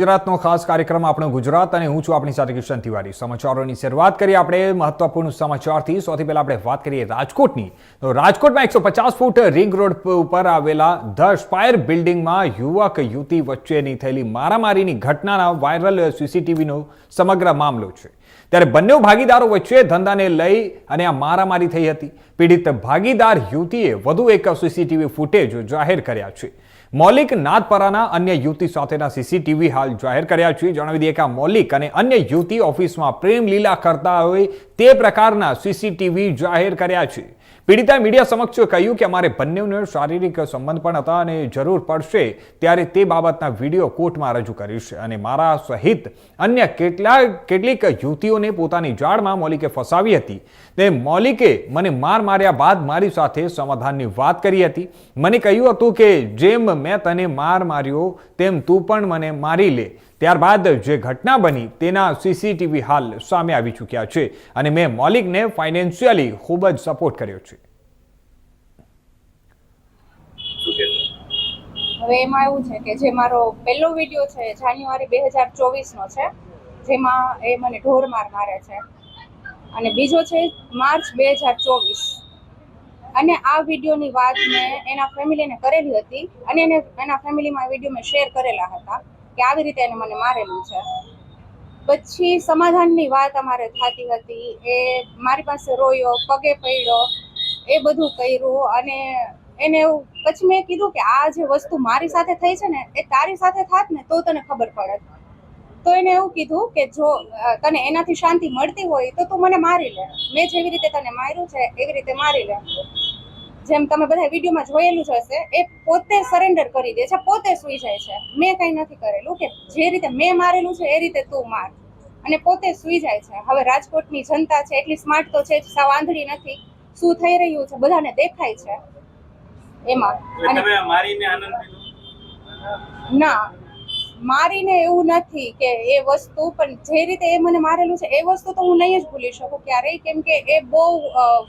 ગુજરાતનો ખાસ કાર્યક્રમ આપણો ગુજરાત અને હું છું આપણી સાથે કિશન તિવારી. સમાચારોની શરૂઆત કરીએ આપણે મહત્વપૂર્ણ સમાચારથી. સૌથી પહેલા આપણે વાત કરીએ રાજકોટની. તો રાજકોટમાં એકસો પચાસ ફૂટ રિંગ રોડ ઉપર આવેલા ધ સ્પાયર બિલ્ડિંગમાં યુવક, યુવતી વચ્ચેની થયેલી મારામારીની ઘટનાના વાયરલ સીસીટીવીનો સમગ્ર મામલો છે. ત્યારે બંને ભાગીદારો વચ્ચે ધંધાને લઈ અને આ મારામારી થઈ હતી. પીડિત ભાગીદાર યુવતીએ વધુ એક સીસીટીવી ફૂટેજ જાહેર કર્યા છે. મૌલિક નાથપરાના અન્ય યુવતી સાથેના સીસીટીવી હાલ જાહેર કર્યા છે. જણાવી દઈએ કે મૌલિક અને અન્ય યુવતી ઓફિસમાં પ્રેમ લીલા કરતા હોય તે પ્રકારના સીસીટીવી જાહેર કર્યા છે. પીડિતાએ મીડિયા સમક્ષ કહ્યું કે અમારે બંનેનો શારીરિક સંબંધ પણ હતા અને જરૂર પડશે ત્યારે તે બાબતના વીડિયો કોર્ટમાં રજૂ કરીશ. અને મારા સહિત અન્ય કેટલા કેટલીક યુવતીઓને પોતાની જાળમાં મૌલિકે ફસાવી હતી. તે મૌલિકે મને માર માર્યા બાદ મારી સાથે સમાધાનની વાત કરી હતી. મને કહ્યું હતું કે જેમ મેં તને માર માર્યો, તેમ તું પણ મને મારી લે. ત્યારબાદ જે ઘટના બની તેના સીસીટીવી હાલ સામે આવી ચૂક્યા છે અને મેં મોલિકને ફાઇનાન્શિયલી ખૂબ જ સપોર્ટ કર્યો છે. હવે એમાં એવું છે કે જે મારો પહેલો વીડિયો છે જાન્યુઆરી બે હજાર ચોવીસનો છે જેમાં એ મને ઢોર માર મારે છે. અને બીજો છે માર્ચ બે હજાર ચોવીસ. અને આ વિડીયોની વાત મેં એના ફેમિલીને કરેલી હતી અને એને એના ફેમિલીમાં આ વીડિયો મેં શેર કરેલા હતા. કે આવી રીતે એને મને મારેલું છે. પછી સમાધાનની વાત અમારે થતી હતી, એ મારી પાસે રોયો, પગે પડ્યો, એ બધું કર્યું અને એને એવું પછી મેં કીધું કે આ જે વસ્તુ મારી સાથે થઈ છે ને, એ તારી સાથે થાત ને તો તને ખબર પડે. તો એને એવું કીધું કે જો તને એનાથી શાંતિ મળતી હોય તો તું મને મારી લે. મેં જેવી રીતે તને માર્યું છે, એવી રીતે મારી લે. જેમ તમે બધા વિડીયોમાં જોયેલું જ હશે એ પોતે સરેન્ડર કરી દે છે પોતે સુઈ જાય છે. મેં કંઈ નથી કરેલું કે જે રીતે મેં મારેલું છે એ રીતે તું માર. અને પોતે સુઈ જાય છે. હવે રાજકોટની જનતા છે એટલી સ્માર્ટ તો છે જ સાવ આંધળી નથી. શું થઈ રહ્યું છે? બધાને દેખાય છે. એમાં. ના. મારીને એવું નથી કે એ વસ્તુ પણ જે રીતે એ મને મારેલું છે એ વસ્તુ તો હું નહીં જ ભૂલી શકું. ક્યારેય. કેમ કે એ બહુ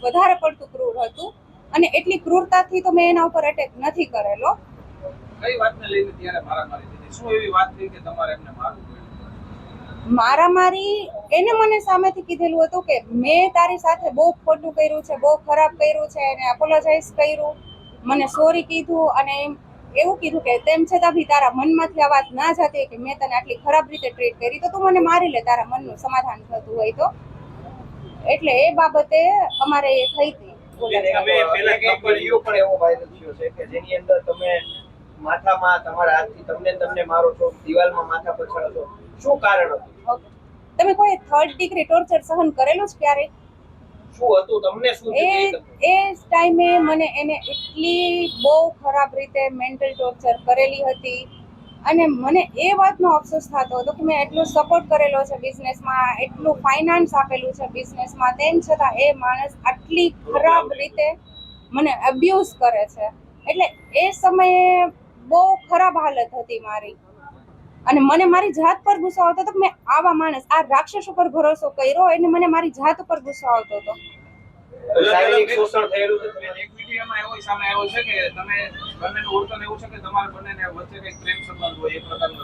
વધારે પડતું ક્રૂર હતું. અને એટલી ક્રૂરતાથી તો મેં એના ઉપર અટેક નથી કરેલો. કઈ વાતને લઈને ત્યારે મારામારી થઈ શું એવી વાત થઈ કે તમારે એમને મારવું પડ્યું? મારામારી એને મને સામેથી કીધેલું હતું કે મેં તારી સાથે બહુ ખોટું કર્યું છે બહુ ખરાબ કર્યું છે અને એપોલોજાઇઝ કર્યું. મને સોરી કીધું અને એવું કીધું કે તેમ છતાં બી તારા મનમાંથી આ વાત ના જતી કે મેં તને આટલી ખરાબ રીતે ટ્રીટ કરી તો તું મને મારી લે તારા મનનું સમાધાન થતું હોય તો. એટલે એ બાબતે અમારે એ થઈ હતી. તમે પેલા એક એક પણ એવો વાયરલ થયો છે કે જેની અંદર તમે માથામાં તમારા હાથથી તમને તમને મારો છો દિવાલમાં માથા પર ચડો છો. શું કારણ હતું? તમે કોઈ થર્ડ ડિગ્રી ટોર્ચર સહન કરેલું છે ક્યારે? શું હતું? તમને શું એ? એ ટાઈમે મને એને એટલી બહુ ખરાબ રીતે મેન્ટલ ટોર્ચર કરેલી હતી. અને મને એ વાતનો અફસોસ થતો હતો કે મેં એટલો સપોર્ટ કરેલો છે બિઝનેસમાં એટલું ફાઇનાન્સ આપેલું છે બિઝનેસમાં તેમ છતાં એ માણસ આટલી ખરાબ રીતે મને અબ્યુઝ કરે છે. એટલે એ સમયે બહુ ખરાબ હાલત હતી મારી. અને મને મારી જાત પર ગુસ્સો આવતો હતો કે મેં આવા માણસ, આ રાક્ષસ ઉપર ભરોસો કર્યો એને મને મારી જાત ઉપર ગુસ્સો આવતો હતો. શારીરિક શોષણ થયેલું છે. ઇક્વિટી એમાં એવો સામે આવ્યો છે કે તમે બંનેનું વર્તન એવું છે કે તમારે બંનેને વચ્ચે કંઈક પ્રેમ સંબંધ હોય એ પ્રકારનો.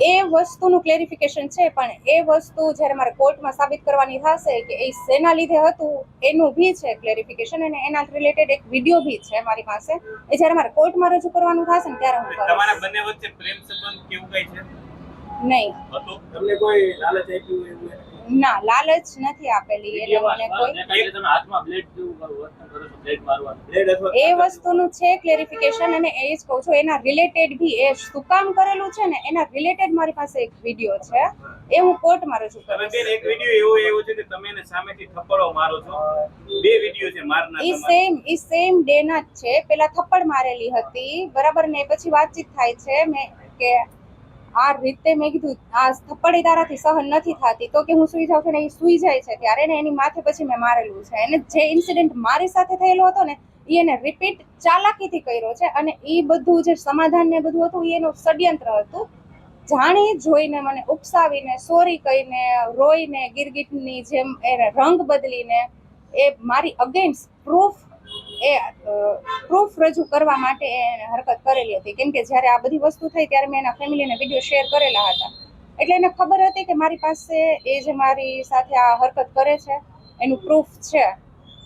એ વસ્તુનું ક્લેરિફિકેશન છે પણ એ વસ્તુ જ્યારે મારે કોર્ટમાં સાબિત કરવાની થશે કે એ શેના લીધે હતું એનું બી છે ક્લેરિફિકેશન અને એના રિલેટેડ એક વીડિયો બી છે મારી પાસે. એ જ્યારે મારે કોર્ટમાં રજૂ કરવાનું થશે ને ત્યારે હું તમારા બંને વચ્ચે પ્રેમ સંબંધ કેવું કઈ છે? નહીં. તમને કોઈ લાલચ આપ્યું એવું? ના લાલચ નથી આપેલી એટલે મને કોઈ. તમે હાથમાં બ્લેડ જેવું વર્તન કરો છો બ્લેડ મારવાનું. Blade અથવા એ વસ્તુનું છે ક્લેરિફિકેશન અને એ જ કહું છું એના રિલેટેડ બી એ શું કામ કરેલું છે ને એના રિલેટેડ મારી પાસે એક વીડિયો છે. એ હું કોર્ટમાં રજૂ કરું છું એક વીડિયો એવો એવો છે કે તમે એને સામેથી થપ્પડો મારો છો. બે વીડિયો છે મારના ઈ સેમ ઈ સેમ ડે ના જ છે. પેલા થપ્પડ મારેલી હતી. બરાબર ને પછી વાતચીત થાય છે. મેં કે આ રીતે મેં કીધું, આ થપ્પડ તારાથી સહન નથી થતી. તો કે હું સુઈ જાઉં છું ને એ સુઈ જાય છે, ત્યારે ને એની માથે પછી મેં મારેલું છે. અને જે ઇન્સિડન્ટ મારી સાથે થયેલો હતો ને, એ એને રિપીટ ચાલાકીથી કર્યો છે અને એ બધું જે સમાધાન ને બધું હતું એનું ષડયંત્ર હતું. જાણી જોઈને મને ઉપસાવીને સોરી કહીને, રોઈને, ગિરગિટની જેમ એને રંગ બદલીને, એ મારી અગેન્સ્ટ પ્રૂફ એ પ્રૂફ રજૂ કરવા માટે એને હરકત કરેલી હતી. કેમ કે જ્યારે આ બધી વસ્તુ થઈ ત્યારે મેં એના ફેમિલીને વીડિયો શેર કરેલા હતા. એટલે એને ખબર હતી કે મારી પાસે એ જે મારી સાથે આ હરકત કરે છે એનું પ્રૂફ છે.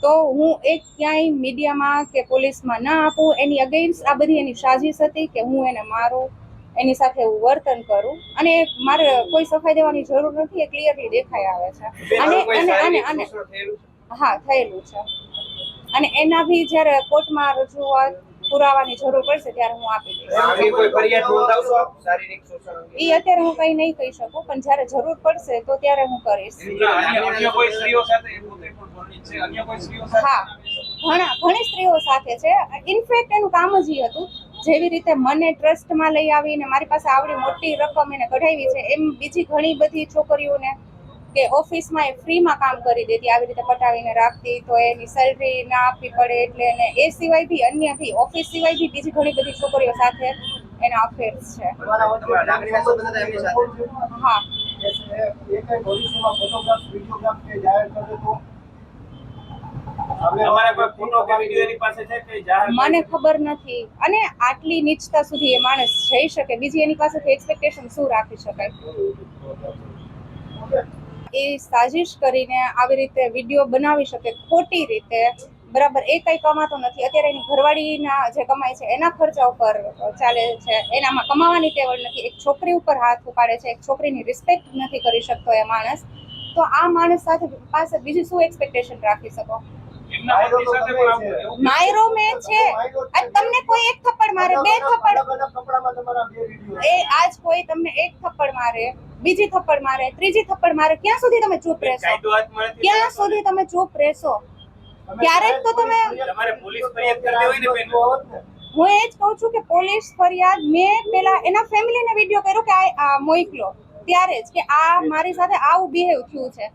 તો હું એક ક્યાંય મીડિયામાં કે પોલીસમાં ના આપું. એની અગેન્સ્ટ આ બધી એની સાજિશ હતી કે હું એને મારું એની સાથે હું વર્તન કરું. અને મારે કોઈ સફાઈ દેવાની જરૂર નથી એ ક્લિયરલી દેખાઈ આવે છે. અને અને અને? હા થયેલું છે. અને એના બી જ્યારે કોર્ટમાં રજૂઆત પુરાવાની જરૂર પડશે ત્યારે હું આપી દઈશ? એ અત્યારે હું કંઈ નહીં કહી શકું પણ જ્યારે જરૂર પડશે તો ત્યારે હું કરીશ. હા. ઘણા ઘણી સ્ત્રીઓ સાથે છે. ઇનફેક્ટ એનું કામ જ એ હતું. જેવી રીતે મને ટ્રસ્ટમાં લઈ આવીને મારી પાસે આવડી મોટી રકમ એને કઢાવી છે એમ બીજી ઘણી બધી છોકરીઓને કે ઓફિસમાં એ ફ્રીમાં કામ કરી દેતી આવી રીતે પટાવીને રાખતી તો એની સેલરી ના આપવી પડે એટલે એને એ સિવાય બી અન્ય બી ઓફિસ સિવાય બી બીજી ઘણી બધી છોકરીઓ સાથે એના અફેર્સ છે. હા. મને ખબર નથી. અને આટલી નીચતા સુધી એ માણસ જઈ શકે બીજી એની પાસેથી એક્સપેક્ટેશન શું રાખી શકાય? એ સાજિશ કરીને આવી રીતે વીડિયો બનાવી શકે ખોટી રીતે. બરાબર એ કંઈ કમાતો નથી. અત્યારે એની ઘરવાળીના જે કમાય છે એના ખર્ચા ઉપર ચાલે છે. એનામાં કમાવાની ટેવળ નથી. એક છોકરી ઉપર હાથ ઉપાડે છે. એક છોકરીની રિસ્પેક્ટ નથી કરી શકતો એ માણસ. તો આ માણસ સાથે પાસે બીજું શું એક્સપેક્ટેશન રાખી શકો? માયરો મેં છે. અને તમને કોઈ એક થપ્પડ મારે? બે થપ્પડ? એ આજ કોઈ તમને એક થપ્પડ મારે. બીજી થપ્પડ મારે ત્રીજી થપ્પડ મારે ક્યાં સુધી તમે ચૂપ રહેશો? ક્યાં સુધી તમે ચૂપ રહેશો? ક્યારેક તો તમે તમારે પોલીસ ફરિયાદ કરી દેવાય ને બેન. હું એ જ કહું છું કે પોલીસ ફરિયાદ મેં પેલા એના ફેમિલીને વીડિયો કર્યો કે આ મોઈકલો ત્યારે જ કે આ મારી સાથે આવું બિહેવ થયું છે.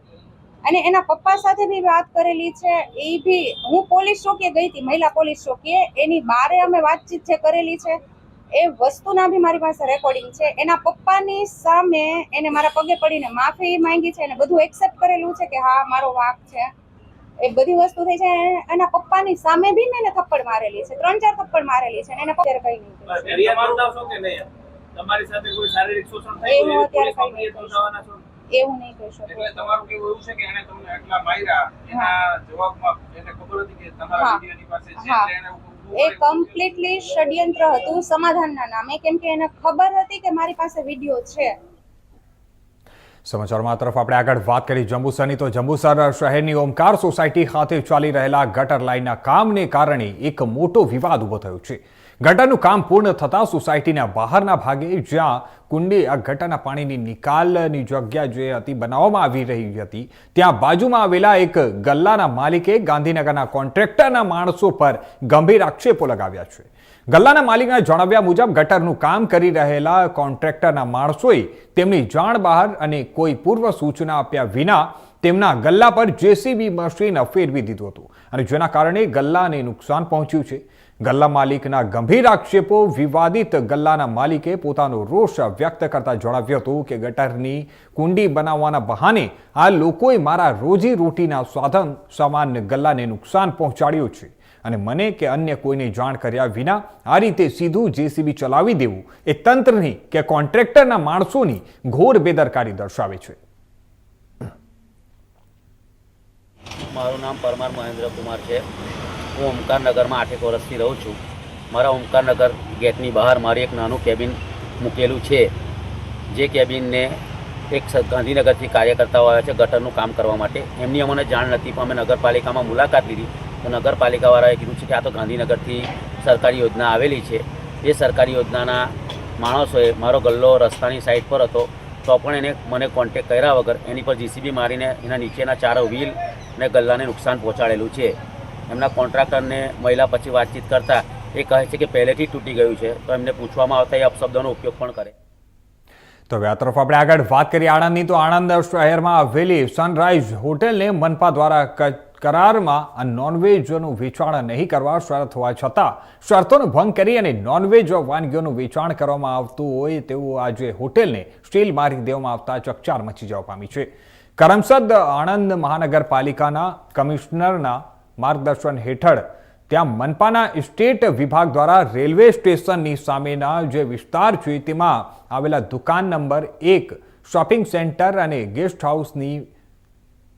અને એના પપ્પા સાથે બી વાત કરેલી છે. એ બી હું પોલીસ ચોકીએ ગઈ હતી મહિલા પોલીસ ચોકીએ. એની બારે અમે વાતચીત જે કરેલી છે એ વસ્તુના બી મારી પાસે રેકોર્ડિંગ છે. એના પપ્પાની સામે એને મારા પગે પડીને માફી માંગી છે અને બધું એક્સેપ્ટ કરેલું છે કે હા મારો વાંક છે. એ બધી વસ્તુ થઈ છે એના પપ્પાની સામે બી મેં થપ્પડ મારેલી છે. ત્રણ ચાર થપ્પડ મારેલી છે અને એને પપ્પા કઈ નહીં નહીં? તમારી સાથે કોઈ શારીરિક શોષણ એ થયું હું અત્યારે કંઈ છો? એવું નહીં કહી શકું. એટલે તમારું કેવું એવું છે કે એને તમને એટલા માર્યા? એના જવાબમાં એને ખબર હતી કે તમારા. પાસે છે એટલે એને એ કમ્પ્લીટલી ષડયંત્ર હતું, સમાધાનના નામે. કેમ કે એને ખબર હતી કે મારી પાસે વીડિયો છે. સમાચારમાં તરફ આપણે આગળ વાત કરી જંબુસરની. તો જંબુસર શહેરની ઓમકાર સોસાયટી ખાતે ચાલી રહેલા ગટર લાઇનના કામને કારણે એક મોટો વિવાદ ઊભો થયો છે. ગટરનું કામ પૂર્ણ થતાં સોસાયટીના બહારના ભાગે જ્યાં કુંડી આ ગટરના પાણીની નિકાલની જગ્યા જે હતી બનાવવામાં આવી રહી હતી, ત્યાં બાજુમાં આવેલા એક ગલ્લાના માલિકે ગાંધીનગરના કોન્ટ્રાક્ટરના માણસો પર ગંભીર આક્ષેપો લગાવ્યા છે. ગલ્લાના માલિકના જણાવ્યા મુજબ ગટરનું કામ કરી રહેલા કોન્ટ્રાક્ટરના માણસોએ તેમની જાણ બહાર અને કોઈ પૂર્વ સૂચના આપ્યા વિના તેમના ગલ્લા પર જેસીબી મશીન ફેરવી દીધું હતું અને જેના કારણે ગલ્લાને નુકસાન પહોંચ્યું છે. ગલ્લા માલિકના ગંભીર આક્ષેપો, વિવાદિત ગલ્લાના માલિકે પોતાનો રોષ વ્યક્ત કરતા જણાવ્યું હતું કે ગટરની કુંડી બનાવવાના બહાને આ લોકોએ મારા રોજી રોટીના સાધન સામાન ગલ્લાને નુકસાન પહોંચાડ્યું છે. અને મને કે અન્ય કોઈને જાણ કર્યા વિના આ રીતે સીધું જેસીબી ચલાવી દેવું એ તંત્રની કે કોન્ટ્રાક્ટરના માણસોની ઘોર બેદરકારી દર્શાવે છે. મારું નામ પરમાર મહેન્દ્ર કુમાર છે. હું ઓમકારનગરમાં આઠેક વર્ષથી રહું છું. મારા ઓમકારનગર ગેટની બહાર મારી એક નાનું કેબિન મૂકેલું છે. જે કેબિનને એક ગાંધીનગરથી કાર્યકર્તાઓ આવ્યા છે ગટરનું કામ કરવા માટે. એમની અમને જાણ નથી, પણ અમે નગરપાલિકામાં મુલાકાત લીધી. તો નગરપાલિકાવાળાએ કીધું છે કે આ તો ગાંધીનગરથી સરકારી યોજના આવેલી છે. એ સરકારી યોજનાના માણસોએ મારો ગલ્લો રસ્તાની સાઈડ પર હતો. તો પણ એને મને કોન્ટેક કર્યા વગર એની પર જીસીબી મારીને એના નીચેના ચારો વ્હીલ અને ગલ્લાને નુકસાન પહોંચાડેલું છે. એમના કોન્ટ્રાક્ટરને મહિલા પછી વાતચીત કરતા એ કહે છે કે પહેલેથી તૂટી ગયું છે, તો એમને પૂછવામાં આવતા એ અપશબ્દોનો ઉપયોગ પણ કરે. તો હવે આ તરફ આપણે આગળ વાત કરીએ આણંદની, તો આણંદ શહેરમાં આવેલી સનરાઈઝ હોટેલને મનપા દ્વારા કરારમાં આ નોનવેજનું વેચાણ નહીં કરવા શરત હોવા છતાં શરતોનો ભંગ કરી અને નોનવેજ વાનગીઓનું વેચાણ કરવામાં આવતું હોય તેવું આજે હોટેલને સ્ટીલ મારી દેવામાં આવતા ચકચાર મચી જવા પામી છે. કરમસદ આણંદ મહાનગરપાલિકાના કમિશનરના માર્ગદર્શન હેઠળ ત્યાં મનપાના સ્ટેટ વિભાગ દ્વારા રેલવે સ્ટેશનની સામેના જે વિસ્તાર છે, તેમાં આવેલા દુકાન નંબર એક, શોપિંગ સેન્ટર અને ગેસ્ટ હાઉસની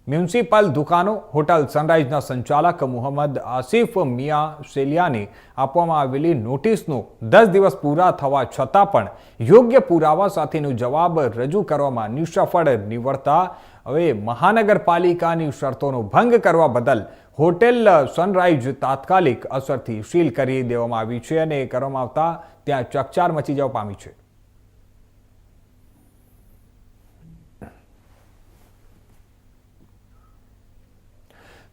મ્યુનિસિપલ દુકાનો, હોટલ સનરાઇઝના સંચાલક મુહમ્મદ આસિફ મિયા સેલિયાને આપવામાં આવેલી નોટિસનો દસ દિવસ પૂરા થવા છતાં પણ યોગ્ય પુરાવા સાથેનો જવાબ રજૂ કરવામાં નિષ્ફળ નીવડતા, હવે મહાનગરપાલિકાની શરતોનો ભંગ કરવા બદલ હોટેલ સનરાઇઝ તાત્કાલિક અસરથી સીલ કરી દેવામાં આવી છે અને કરવામાં આવતા ત્યાં ચકચાર મચી જવા પામી છે.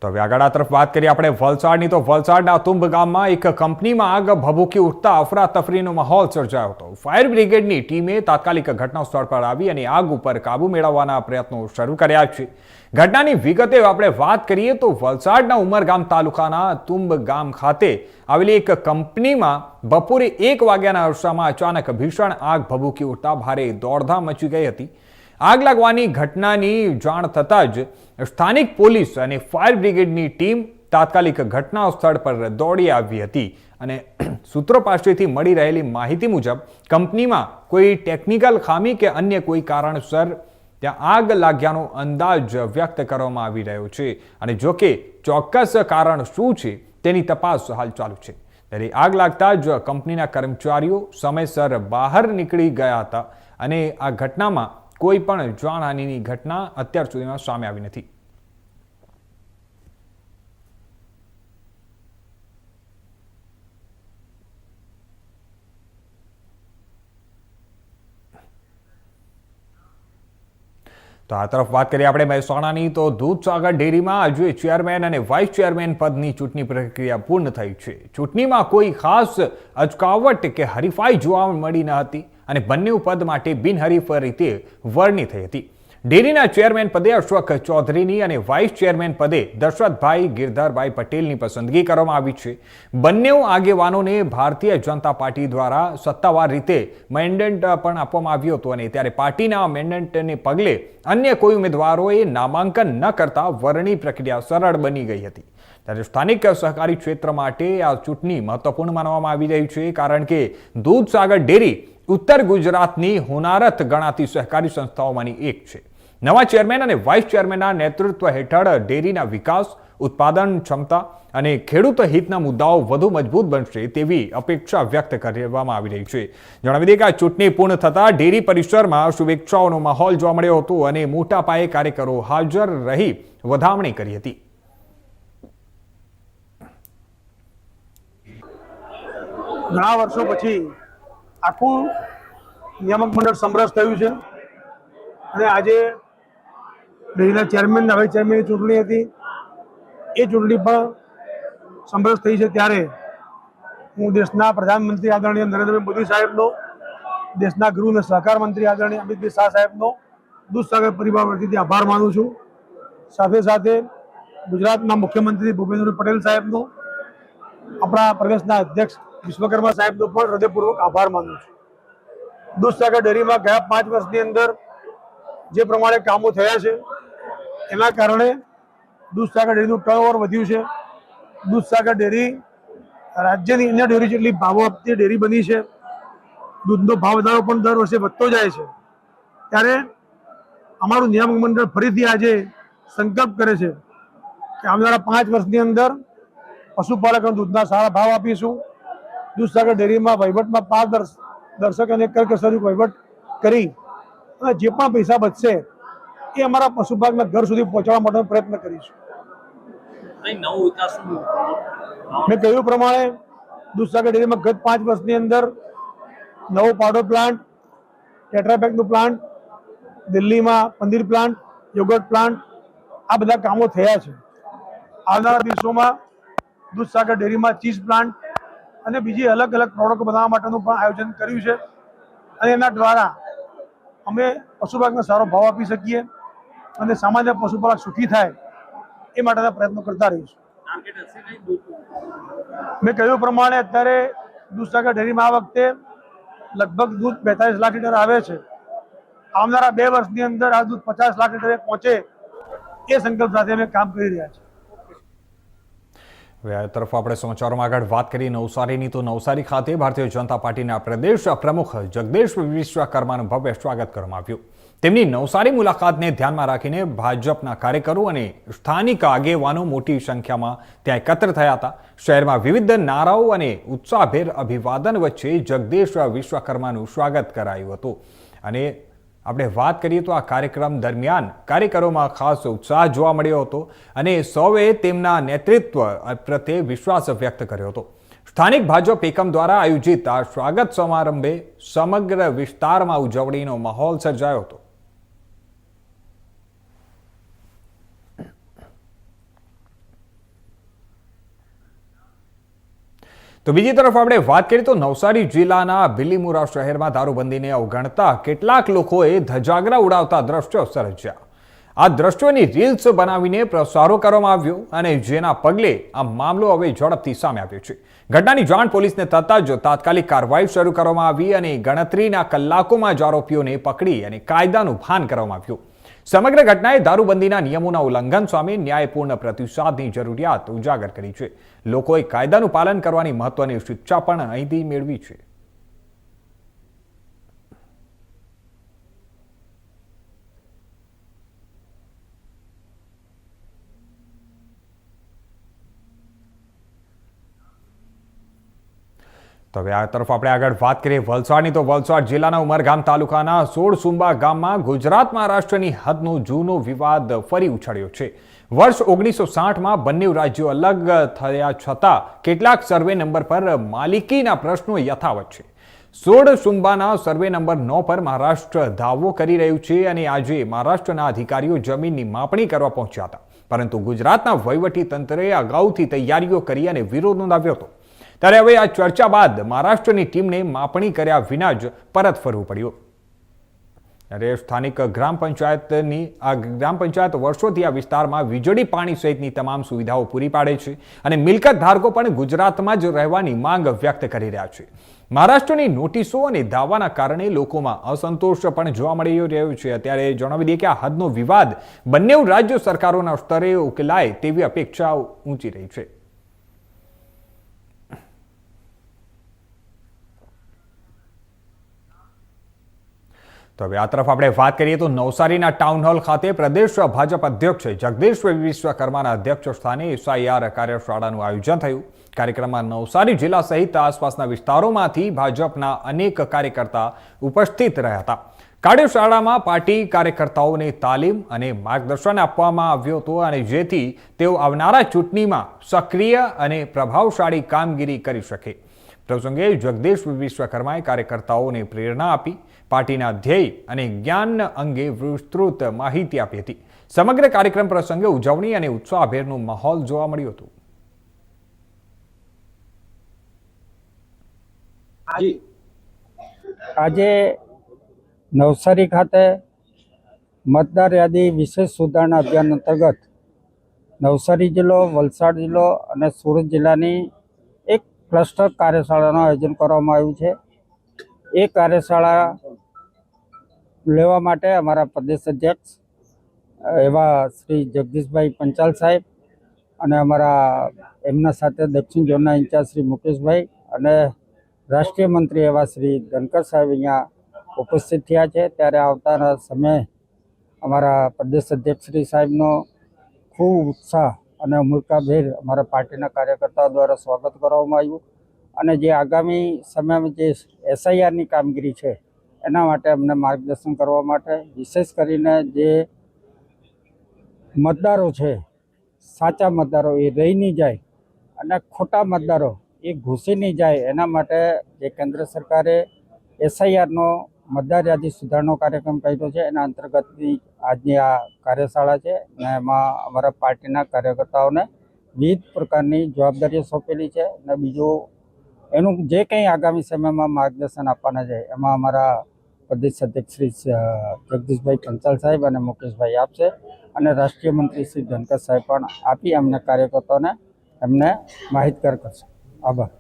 તો હવે આગળ આ તરફ વાત કરીએ આપણે વલસાડની. તો વલસાડના તુંબ ગામમાં એક કંપનીમાં આગ ભભૂકી ઉઠતા અફરાતફરીનો માહોલ સર્જાયો હતો. ફાયર બ્રિગેડની ટીમે તાત્કાલિક ઘટના સ્થળ પર આવી અને આગ ઉપર કાબુ મેળવવાના પ્રયત્નો શરૂ કર્યા છે. ઘટનાની વિગતે આપણે વાત કરીએ તો વલસાડના ઉમરગામ તાલુકાના તુંબ ગામ ખાતે આવેલી એક કંપનીમાં બપોરે એક વાગ્યાના અરસામાં અચાનક ભીષણ આગ ભભૂકી ઉઠતા ભારે દોડધામ મચી ગઈ હતી. આગ લાગવાની ઘટનાની જાણ થતાં જ સ્થાનિક પોલીસ અને ફાયર બ્રિગેડની ટીમ તાત્કાલિક ઘટના સ્થળ પર દોડી આવી હતી અને સૂત્રો પાસેથી મળી રહેલી માહિતી મુજબ કંપનીમાં કોઈ ટેકનિકલ ખામી કે અન્ય કોઈ કારણસર ત્યાં આગ લાગ્યાનો અંદાજ વ્યક્ત કરવામાં આવી રહ્યો છે. અને જો કે ચોક્કસ કારણ શું છે તેની તપાસ હાલ ચાલુ છે. ત્યારે આગ લાગતા જ કંપનીના કર્મચારીઓ સમયસર બહાર નીકળી ગયા હતા. અને આ ઘટનામાં કોઈ પણ જાનહાનિની ઘટના અત્યાર સુધીમાં સામે આવી નથી. તો આ તરફ વાત કરીએ આપણે મહેસાણાની, તો દૂધસાગર ડેરીમાં આજે ચેરમેન અને વાઇસ ચેરમેન પદની ચૂંટણી પ્રક્રિયા પૂર્ણ થઈ છે. ચૂંટણીમાં કોઈ ખાસ અચકાવટ કે હરીફાઈ જોવા મળી ન હતી અને બંને પદ માટે બિનહરીફ રીતે વરણી થઈ હતી. ડેરીના ચેરમેન પદે અશોક ચૌધરીની અને વાઇસ ચેરમેન પદે દશરથભાઈ ગિરધરભાઈ પટેલની પસંદગી કરવામાં આવી છે. બંને આગેવાનોને ભારતીય જનતા પાર્ટી દ્વારા સત્તાવાર રીતે મેન્ડેટ પણ આપવામાં આવ્યું હતું અને ત્યારે પાર્ટીના મેન્ડેટને પગલે અન્ય કોઈ ઉમેદવારોએ નામાંકન ન કરતા વરણી પ્રક્રિયા સરળ બની ગઈ હતી. ત્યારે સ્થાનિક સહકારી ક્ષેત્ર માટે આ ચૂંટણી મહત્વપૂર્ણ માનવામાં આવી રહી છે કારણ કે દૂધસાગર ડેરી ઉત્તર ગુજરાતની હોનારત ગણાતી સહકારી સંસ્થાઓમાંની એક છે. નવા ચેરમેન અને વાઇસ ચેરમેનના નેતૃત્વ હેઠળ ડેરીના વિકાસ, ઉત્પાદન ક્ષમતા અને ખેડૂત હિતના મુદ્દાઓ વધુ મજબૂત બનશે તેવી અપેક્ષા વ્યક્ત કરવામાં આવી રહી છે. જણાવી દઈએ કે આ ચૂંટણી પૂર્ણ થતાં ડેરી પરિસરમાં શુભેચ્છાઓનો માહોલ જોવા મળ્યો હતો અને મોટા પાયે કાર્યકરો હાજર રહી વધામણી કરી હતી. ઘણા વર્ષો પછી આખું નિયામક મંડળ સમરસ થયું છે અને આજે ડેરીના ચેરમેન વાઇસ ચેરમેનની ચૂંટણી હતી. એ ચૂંટણી પણ સમરસ થઈ છે ત્યારે હું દેશના પ્રધાનમંત્રી આદરણીય નરેન્દ્રભાઈ મોદી સાહેબનો, દેશના ગૃહ અને સહકાર મંત્રી આદરણીય અમિતભાઈ શાહ સાહેબનો દૂધસાગર પરિવાર વતીથી આભાર માનું છું. સાથે સાથે ગુજરાતના મુખ્યમંત્રી ભૂપેન્દ્રભાઈ પટેલ સાહેબનો, આપણા પ્રદેશના અધ્યક્ષ વિશ્વકર્મા સાહેબનો પણ હૃદયપૂર્વક આભાર માનું છું. દૂધસાગર ડેરીમાં ગયા પાંચ વર્ષની અંદર જે પ્રમાણે કામો થયા છે એના કારણે દૂધસાગર ડેરીનું ટર્નઓવર વધ્યું છે. દૂધસાગર ડેરી રાજ્યની અન્ય ડેરી જેટલી ભાવો આપતી ડેરી બની છે. દૂધનો ભાવ વધારો પણ દર વર્ષે વધતો જાય છે. ત્યારે અમારું નિયામક મંડળ ફરીથી આજે સંકલ્પ કરે છે કે આવનારા પાંચ વર્ષની અંદર પશુપાલકોને દૂધના સારા ભાવ આપીશું. દૂધસાગર ડેરીમાં વહીવટમાં પારદર્શક અને કરકસરયુક્ત વહીવટ કરી અને જે પણ પૈસા બચશે એ અમારા પશુપાલકના ઘર સુધી પહોંચાડવા માટેનો પ્રયત્ન કરીશું. મેં કહ્યું પ્રમાણે દૂધસાગર ડેરીમાં ગત પાંચ વર્ષની અંદર નવો પાવડર પ્લાન્ટ ટેટ્રાપેકનું પ્લાન્ટ દિલ્હીમાં પંદીર પ્લાન્ટ યોગર્ટ પ્લાન્ટ આ બધા કામો થયા છે. આવનારા દિવસોમાં દૂધસાગર ડેરીમાં ચીઝ પ્લાન્ટ અને બીજી અલગ અલગ પ્રોડક્ટ બનાવવા માટેનું પણ આયોજન કર્યું છે. અને એના દ્વારા અમે પશુપાલકને સારો ભાવ આપી શકીએ. અને સામાન્ય પશુપાલક સુખી થાય એ માટેના પ્રયત્નો કરતા રહીશું મેં કહ્યું પ્રમાણે અત્યારે દૂધસાગર ડેરીમાં આ વખતે લગભગ દૂધ બેતાલીસ લાખ લીટર આવે છે. આવનારા બે વર્ષની અંદર આ દૂધ પચાસ લાખ લીટરે પહોંચે એ સંકલ્પ સાથે અમે કામ કરી રહ્યા છીએ. હવે તરફ આપણે સમાચારોમાં આગળ વાત કરીએ નવસારીની. તો નવસારી ખાતે ભારતીય જનતા પાર્ટીના પ્રદેશ પ્રમુખ જગદીશ વિશ્વકર્માનું ભવ્ય સ્વાગત કરવામાં આવ્યું. તેમની નવસારી મુલાકાતને ધ્યાનમાં રાખીને ભાજપના કાર્યકરો અને સ્થાનિક આગેવાનો મોટી સંખ્યામાં ત્યાં એકત્ર થયા હતા. શહેરમાં વિવિધ નારાઓ અને ઉત્સાહભેર અભિવાદન વચ્ચે જગદીશ વિશ્વકર્માનું સ્વાગત કરાયું હતું. અને આપણે વાત કરીએ તો આ કાર્યક્રમ દરમિયાન કાર્યકરોમાં ખાસ ઉત્સાહ જોવા મળ્યો હતો અને સૌએ તેમના નેતૃત્વ પ્રત્યે વિશ્વાસ વ્યક્ત કર્યો હતો. સ્થાનિક ભાજપ એકમ દ્વારા આયોજિત આ સ્વાગત સમારંભે સમગ્ર વિસ્તારમાં ઉજવણીનો માહોલ સર્જાયો હતો. તો બીજી તરફ આપણે વાત કરીએ તો નવસારી જિલ્લાના બિલીમુરા શહેરમાં દારૂબંધીને અવગણતા કેટલાક લોકોએ ધજાગરા ઉડાવતા દ્રશ્યો સર્જ્યા. આ દ્રશ્યોની રીલ્સ બનાવીને પ્રસારો કરવામાં આવ્યો અને જેના પગલે આ મામલો હવે ઝડપથી સામે આવ્યો છે. ઘટનાની જાણ પોલીસને થતાં જ તાત્કાલિક કાર્યવાહી શરૂ કરવામાં આવી અને ગણતરીના કલાકોમાં જ આરોપીઓને પકડી અને કાયદાનું ભાન કરવામાં આવ્યું. સમગ્ર ઘટનાએ દારૂબંધીના નિયમોના ઉલ્લંઘન સામે ન્યાયપૂર્ણ પ્રતિસાદની જરૂરિયાત ઉજાગર કરી છે. લોકોએ કાયદાનું પાલન કરવાની મહત્વની શિક્ષા પણ અહીંથી મેળવી છે. તો હવે આ તરફ આપણે આગળ વાત કરીએ વલસાડની. તો વલસાડ જિલ્લાના ઉમરગામ તાલુકાના સોળસુંબા ગામમાં ગુજરાત મહારાષ્ટ્રની હદનો જૂનો વિવાદ ફરી ઉછળ્યો છે. વર્ષ ઓગણીસો સાઠમાં બંને રાજ્યો અલગ થયા છતાં કેટલાક સર્વે નંબર પર માલિકીના પ્રશ્નો યથાવત છે. સોળ સુંબાના સર્વે નંબર નો પર મહારાષ્ટ્ર દાવો કરી રહ્યું છે અને આજે મહારાષ્ટ્રના અધિકારીઓ જમીનની માપણી કરવા પહોંચ્યા હતા. પરંતુ ગુજરાતના વહીવટી તંત્રએ અગાઉથી તૈયારીઓ કરી અને વિરોધ નોંધાવ્યો હતો. ત્યારે હવે આ ચર્ચા બાદ મહારાષ્ટ્રની ટીમને માપણી કર્યા વિના જ પરત ફરવું પડ્યું. ત્યારે સ્થાનિક ગ્રામ પંચાયતની આ ગ્રામ પંચાયત વર્ષોથી આ વિસ્તારમાં વીજળી, પાણી સહિતની તમામ સુવિધાઓ પૂરી પાડે છે અને મિલકત ધારકો પણ ગુજરાતમાં જ રહેવાની માંગ વ્યક્ત કરી રહ્યા છે. મહારાષ્ટ્રની નોટિસો અને દાવાના કારણે લોકોમાં અસંતોષ પણ જોવા મળી રહ્યો છે. અત્યારે જણાવી દઈએ કે આ હદનો વિવાદ બંને રાજ્ય સરકારોના સ્તરે ઉકેલાય તેવી અપેક્ષા ઊંચી રહી છે. તો હવે આ તરફ આપણે વાત કરીએ તો નવસારીના ટાઉન હોલ ખાતે પ્રદેશ ભાજપ અધ્યક્ષ જગદીશ વિશ્વકર્માના અધ્યક્ષ સ્થાને એસઆઈઆર કાર્યશાળાનું આયોજન થયું. કાર્યક્રમમાં નવસારી જિલ્લા સહિત આસપાસના વિસ્તારોમાંથી ભાજપના અનેક કાર્યકર્તા ઉપસ્થિત રહ્યા હતા. કાર્યશાળામાં પાર્ટી કાર્યકર્તાઓને તાલીમ અને માર્ગદર્શન આપવામાં આવ્યું હતું અને જેથી તેઓ આવનારા ચૂંટણીમાં સક્રિય અને પ્રભાવશાળી કામગીરી કરી શકે. પ્રસંગે જગદીશ વિશ્વકર્માએ કાર્યકર્તાઓને પ્રેરણા આપી, પાર્ટીના ધ્યેય અને જ્ઞાન અંગે વિસ્તૃત માહિતી આપી હતી. સમગ્ર કાર્યક્રમ પ્રસંગે ઉજવણી અને ઉત્સાહભેરનું માહોલ જોવા મળ્યું હતું. આજે નવસારી ખાતે મતદાર યાદી વિશેષ સુધારણા અભિયાન અંતર્ગત નવસારી જિલ્લો, વલસાડ જિલ્લો અને સુરત જિલ્લાની ક્લસ્ટર કાર્યશાળાનું આયોજન કરવામાં આવ્યું છે. એ કાર્યશાળા લેવા માટે અમારા પ્રદેશ અધ્યક્ષ, એવા શ્રી જગદીશભાઈ પંચાલ સાહેબ અને અમારા એમના સાથે દક્ષિણ ઝોનના ઇન્ચાર્જ શ્રી મુકેશભાઈ અને રાષ્ટ્રીય મંત્રી એવા શ્રી ધનકર સાહેબ અહીંયા ઉપસ્થિત થયા છે. ત્યારે આવતાના સમયે અમારા પ્રદેશ અધ્યક્ષ શ્રી સાહેબનો ખૂબ ઉત્સાહ અને મુલકાભેર અમારા પાર્ટીના કાર્યકર્તાઓ દ્વારા સ્વાગત કરવામાં આવ્યું. અને જે આગામી સમયમાં જે એસઆઈઆરની કામગીરી છે, એના માટે અમને માર્ગદર્શન કરવા માટે, વિશેષ કરીને જે મતદારો છે, સાચા મતદારો એ રહી નહીં જાય અને ખોટા મતદારો એ ઘૂસી નહીં જાય, એના માટે જે કેન્દ્ર સરકારે એસઆઈઆરનો મતદાર યાદી સુધારણો કાર્યક્રમ કર્યો છે. એના અંતર્ગતની આજની આ કાર્યશાળા છે અને એમાં અમારા પાર્ટીના કાર્યકર્તાઓને વિવિધ પ્રકારની જવાબદારીઓ સોંપેલી છે અને બીજું એનું જે કંઈ આગામી સમયમાં માર્ગદર્શન આપવાના છે એમાં અમારા પ્રદેશ અધ્યક્ષ શ્રી જગદીશભાઈ પંચાલ સાહેબ અને મુકેશભાઈ આપશે અને રાષ્ટ્રીય મંત્રી શ્રી ધનકર સાહેબ પણ આપી અમને કાર્યકર્તાઓને એમને માહિતગાર કરશે. આભાર.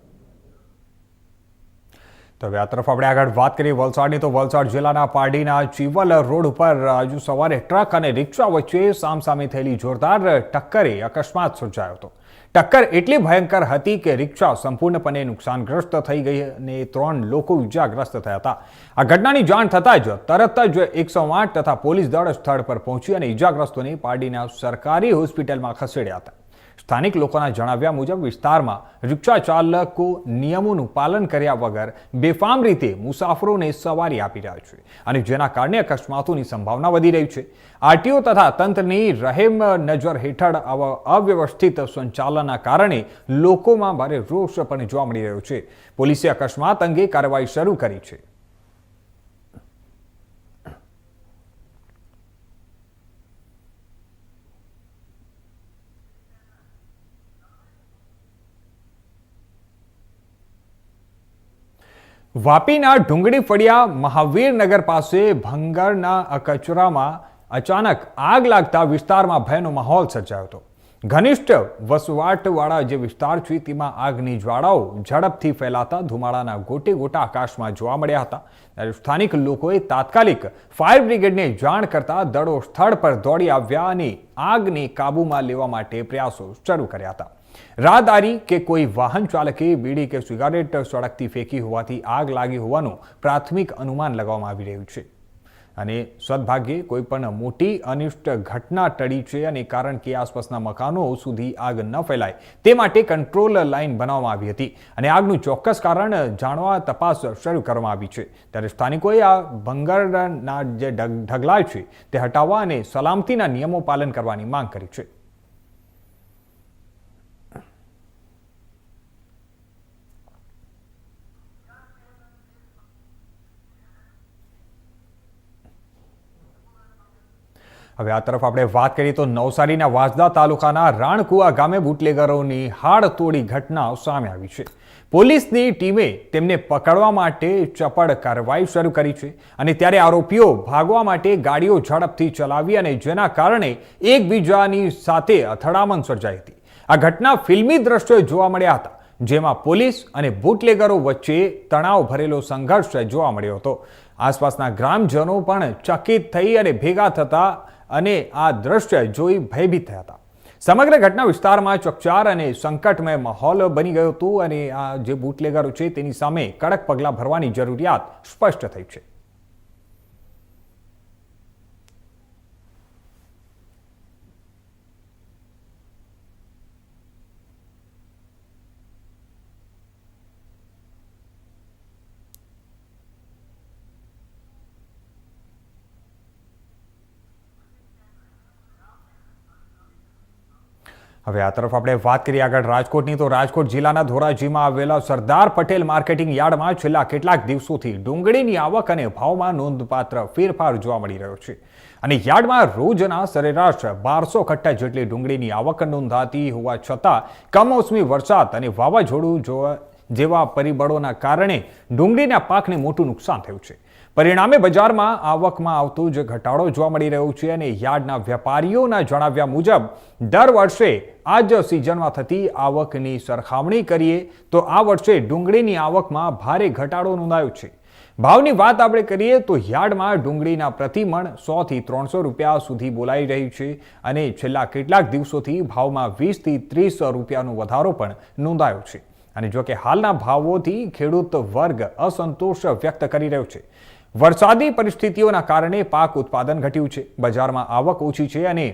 તો હવે આ તરફ આપણે આગળ વાત કરીએ વલસાડની. તો વલસાડ જિલ્લાના પારડીના ચીવલ રોડ ઉપર આજુ સવારે ટ્રક અને રિક્ષા વચ્ચે સામસામે થયેલી જોરદાર ટક્કરે અકસ્માત સર્જાયો હતો. ટક્કર એટલી ભયંકર હતી કે રિક્ષા સંપૂર્ણપણે નુકસાનગ્રસ્ત થઈ ગઈ અને ત્રણ લોકો ઇજાગ્રસ્ત થયા હતા. આ ઘટનાની જાણ થતાં જ તરત જ એકસો આઠ તથા પોલીસ દળ સ્થળ પર પહોંચી અને ઇજાગ્રસ્તોને પારડીના સરકારી હોસ્પિટલમાં ખસેડ્યા હતા. સ્થાનિક લોકોના જણાવ્યા મુજબ વિસ્તારમાં રિક્ષા ચાલકો નિયમોનું પાલન કર્યા વગર બેફામ રીતે મુસાફરોને સવારી આપી રહ્યા છે અને જેના કારણે અકસ્માતોની સંભાવના વધી રહી છે. આરટીઓ તથા તંત્રની રહેમ નજર હેઠળ અવ્યવસ્થિત સંચાલનના કારણે લોકોમાં ભારે રોષ પણ જોવા મળી રહ્યો છે. પોલીસે અકસ્માત અંગે કાર્યવાહી શરૂ કરી છે. વાપીના ડુંગળી ફળિયા મહાવીરનગર પાસે ભંગરના કચરામાં અચાનક આગ લાગતા વિસ્તારમાં ભયનો માહોલ સર્જાયો હતો. ઘનિષ્ઠ વસવાટવાળા જે વિસ્તાર છે, તેમાં આગની જ્વાળાઓ ઝડપથી ફેલાતા ધુમાડાના ગોટે ગોટા આકાશમાં જોવા મળ્યા હતા. ત્યારે સ્થાનિક લોકોએ તાત્કાલિક ફાયર બ્રિગેડને જાણ કરતા દળો સ્થળ પર દોડી આવ્યા અને આગને કાબૂમાં લેવા માટે પ્રયાસો શરૂ કર્યા હતા. રાહદારી કે કોઈ વાહન ચાલકે બીડી કે સિગારેટ સળગતી ફેંકી હોવાથી આગ લાગી હોવાનું પ્રાથમિક અનુમાન લગાવવામાં આવી રહ્યું છે. અને સદભાગ્યે કોઈ પણ મોટી અનિષ્ટ ઘટના ટળી છે અને કારણ કે આસપાસના મકાનો સુધી આગ ન ફેલાય, તે માટે કંટ્રોલ લાઇન બનાવવામાં આવી હતી અને આગનું ચોક્કસ કારણ જાણવા તપાસ શરૂ કરવામાં આવી છે. ત્યારે સ્થાનિકોએ આ ભંગારના જે ઢગ- ઢગલા છે, તે હટાવવા અને સલામતીના નિયમો પાલન કરવાની માંગ કરી છે. હવે આ તરફ આપણે વાત કરીએ તો નવસારીના વાંસદા તાલુકાના રાણકુવા ગામે બુટલેગરોની હાડ તોડી ઘટના સામે આવી છે. પોલીસની ટીમે તેમને પકડવા માટે ચપળ કાર્યવાહી શરૂ કરી છે અને ત્યારે આરોપીઓ ભાગવા માટે ગાડીઓ ઝડપથી ચલાવી અને જેના કારણે એકબીજાની સાથે અથડામણ સર્જાઈ હતી. આ ઘટના ફિલ્મી દ્રશ્યો જોવા મળ્યા હતા, જેમાં પોલીસ અને બુટલેગરો વચ્ચે તણાવ ભરેલો સંઘર્ષ જોવા મળ્યો હતો. આસપાસના ગ્રામજનો પણ ચકિત થઈ અને ભેગા થતા અને આ દ્રશ્ય જોઈ ભયભીત થયા હતા. સમગ્ર ઘટના વિસ્તારમાં ચકચાર અને સંકટમય માહોલ બની ગયો હતો અને આ જે બુટલેગરો છે તેની સામે કડક પગલાં ભરવાની જરૂરિયાત સ્પષ્ટ થઈ છે. હવે આ તરફ આપણે વાત કરીએ આગળ રાજકોટની, તો રાજકોટ જિલ્લાના ધોરાજીમાં આવેલા સરદાર પટેલ માર્કેટિંગ યાર્ડમાં છેલ્લા કેટલાક દિવસોથી ડુંગળીની આવક અને ભાવમાં નોંધપાત્ર ફેરફાર જોવા મળી રહ્યો છે. અને યાર્ડમાં રોજના સરેરાશ બારસો કટ્ટા જેટલી ડુંગળીની આવક નોંધાતી હોવા છતાં કમોસમી વરસાદ અને વાવાઝોડું જોવા પરિબળોના કારણે ડુંગળીના પાકને મોટું નુકસાન થયું છે. પરિણામે બજારમાં આવકમાં આવતો જ ઘટાડો જોવા મળી રહ્યો છે અને યાર્ડના વેપારીઓના જણાવ્યા મુજબ, દર વર્ષે આ જ સિઝનમાં થતી આવકની સરખામણી કરીએ તો આ વર્ષે ડુંગળીની આવકમાં ભારે ઘટાડો નોંધાયો છે. ભાવની વાત આપણે કરીએ તો યાર્ડમાં ડુંગળીના પ્રતિમણ સોથી ત્રણસો રૂપિયા સુધી બોલાઈ રહી છે અને છેલ્લા કેટલાક દિવસોથી ભાવમાં વીસથી ત્રીસ રૂપિયાનો વધારો પણ નોંધાયો છે. અને જો કે હાલના ભાવોથી ખેડૂત વર્ગ અસંતોષ વ્યક્ત કરી રહ્યો છે. વરસાદી પરિસ્થિતિઓના કારણે પાક ઉત્પાદન ઘટ્યું છે. બજારમાં આવક ઓછી છે અને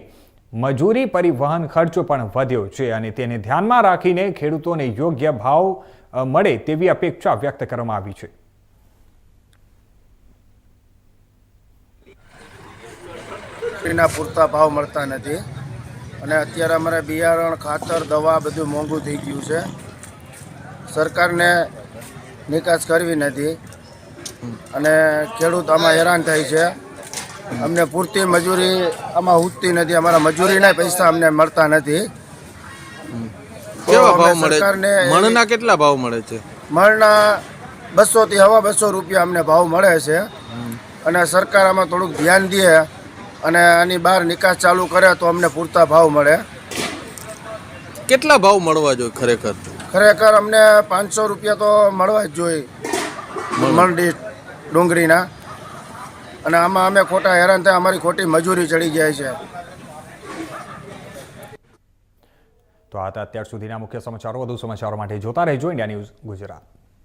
મજૂરી પરિવહન ખર્ચ પણ વધ્યો છે અને તેને ધ્યાનમાં રાખીને ખેડૂતોને યોગ્ય ભાવ મળે તેવી અપેક્ષા વ્યક્ત કરવામાં આવી છે. એના પૂરતા ભાવ મળતા નથી અને અત્યારે અમારે બિયારણ, ખાતર, દવા બધું મોંઘું થઈ ગયું છે. સરકારને નિકાસ કરવી નથી. અને ખેડૂત આમાં હેરાન થાય છે. અમને પૂરતી મજૂરી આમાં ઉઠતી નથી અમારા મજૂરીના પૈસા અમને મળતા નથી. કેવા ભાવ મળે મણના કેટલા ભાવ મળે છે? મળના બસોથી હવા બસો રૂપિયા અમને ભાવ મળે છે. અને સરકાર આમાં થોડુંક ધ્યાન દે અને આની બહાર નિકાસ ચાલુ કરે તો અમને પૂરતા ભાવ મળે. કેટલા ભાવ મળવા જોઈએ ખરેખર? ખરેખર અમને પાંચસો રૂપિયા તો મળવા જ જોઈએ. મંડી ડુંગળીના. અને આમાં અમે ખોટા હેરાન થયા, અમારી ખોટી મજૂરી ચડી જાય છે. તો આ અત્યાર સુધીના મુખ્ય સમાચારો. વધુ સમાચારો માટે જોતા રહેજો. India news Gujarat.